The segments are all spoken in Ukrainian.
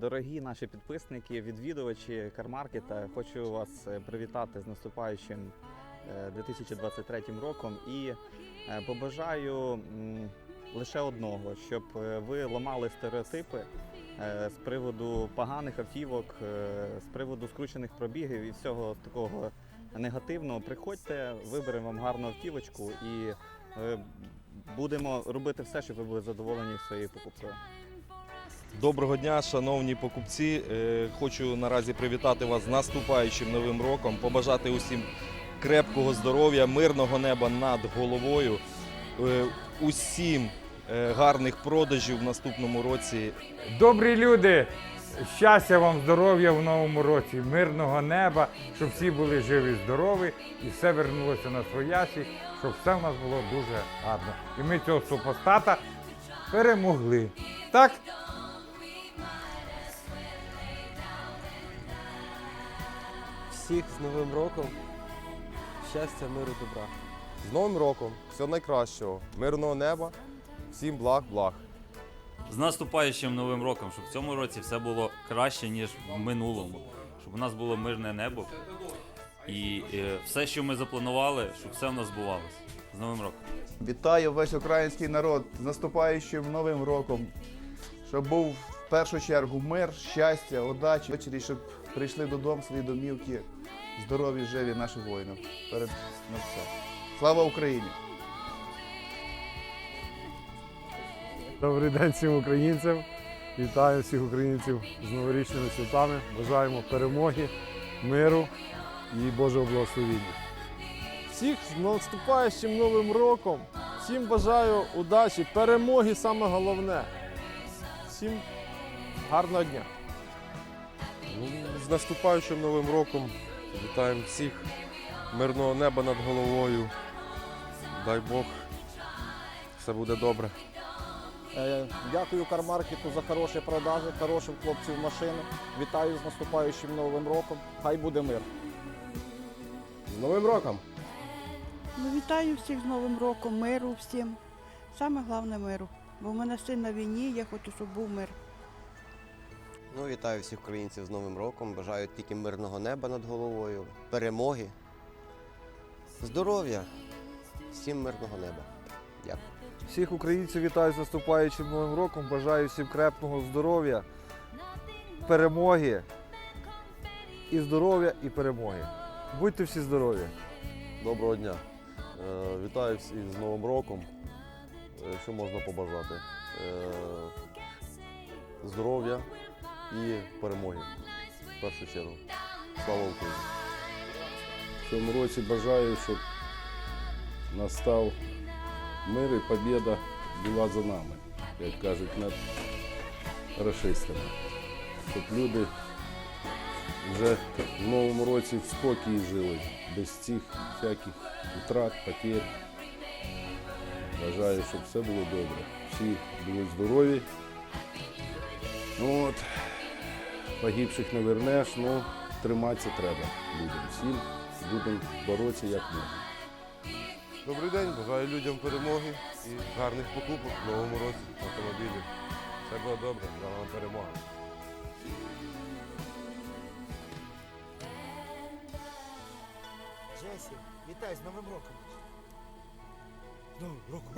Дорогі наші підписники, відвідувачі Кармаркета, хочу вас е, привітати з наступаючим е, 2023 роком і е, побажаю лише одного, щоб е, ви ламали стереотипи е, з приводу поганих автівок, е, з приводу скручених пробігів і всього такого негативного. Приходьте, виберемо вам гарну автівочку і е, будемо робити все, щоб ви були задоволені своєю покупкою. Доброго дня, шановні покупці. Е, Хочу наразі привітати вас з наступаючим новим роком, побажати усім крепкого здоров'я, мирного неба над головою, е, усім е, гарних продажів в наступному році. Добрі люди, щастя вам, здоров'я в новому році, мирного неба, щоб всі були живі, здорові і все вернулося на своясі, щоб все в нас було дуже гарно. І ми цього супостата перемогли. Так? Всіх з Новим роком. Щастя, миру, добра. З Новим роком, всього найкращого, мирного неба, всім благ, благ. З наступаючим новим роком, щоб в цьому році все було краще, ніж в минулому. Щоб у нас було мирне небо. І е, все, що ми запланували, щоб все в нас збувалося. З Новим роком. Вітаю весь український народ з наступаючим новим роком. Щоб був в першу чергу мир, щастя, удачі. Ввечері, щоб прийшли додому свої домівки, здорові, живі наші воїни. Перед на все. Слава Україні! Добрий день всім українцям. Вітаю всіх українців з новорічними святами. Бажаємо перемоги, миру і Божого благословіння. Всіх з наступаючим новим роком. Всім бажаю удачі, перемоги саме головне. Всім гарного дня. Ну, з наступаючим новим роком вітаємо всіх, мирного неба над головою. Дай Бог, все буде добре. Е, Дякую кармаркету за хороші продажі, хороших хлопців машини. Вітаю з наступаючим новим роком. Хай буде мир. З Новим роком! Ну, вітаю всіх з Новим роком, миру всім. Саме головне миру. Бо в мене син на війні, я хочу, щоб був мир. Ну, вітаю всіх українців з Новим роком. Бажаю тільки мирного неба над головою, перемоги, здоров'я, всім мирного неба. Дякую. Всіх українців вітаю з наступаючим новим роком. Бажаю всім крепкого здоров'я, перемоги і здоров'я, і перемоги. Будьте всі здорові! Доброго дня! Е, Вітаю всіх з Новим роком. Е, Що можна побажати? Е, Здоров'я і перемоги. В першу чергу. Слава Україні! В цьому році бажаю, щоб настав мир і побіда була за нами, як кажуть, над расистами. Щоб люди вже в новому році в спокій жили, без цих всяких втрат, потерь. Бажаю, щоб все було добре. Всі були здорові. Ну погибших не вернеш, ну триматися треба людям всім. Будемо боротися як можна. Добрий день, бажаю людям перемоги і гарних покупок в новому році автомобілів. Все було добре, за вам перемога. Джесі, вітай з Новим роком. З Новим роком.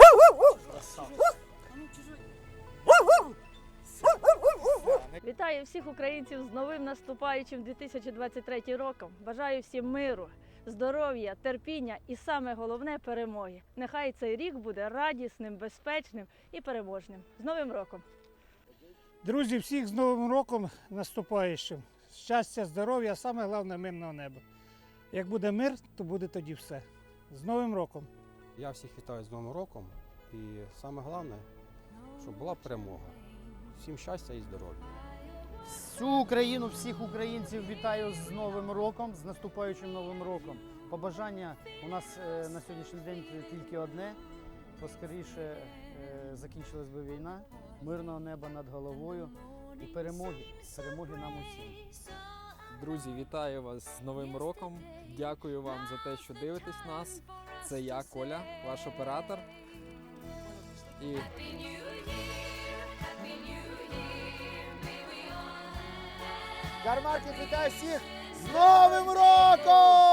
Вітаю всіх українців з новим наступаючим 2023 роком. Бажаю всім миру, здоров'я, терпіння і саме головне перемоги. Нехай цей рік буде радісним, безпечним і переможним. З Новим роком! Друзі, всіх з Новим роком наступаючим. Щастя, здоров'я, саме головне мирного неба. Як буде мир, то буде тоді все. З Новим роком! Я всіх вітаю з Новим роком. І саме головне, щоб була перемога. Всім щастя і здоров'я. Всю Україну, всіх українців вітаю з Новим роком, з наступаючим Новим роком. Побажання у нас е, на сьогоднішній день тільки одне. Поскоріше е, закінчилась би війна, мирного неба над головою і перемоги. Перемоги нам усім. Друзі, вітаю вас з Новим роком. Дякую вам за те, що дивитесь нас. Це я, Коля, ваш оператор. І Кармаркет вітає всіх з Новим роком!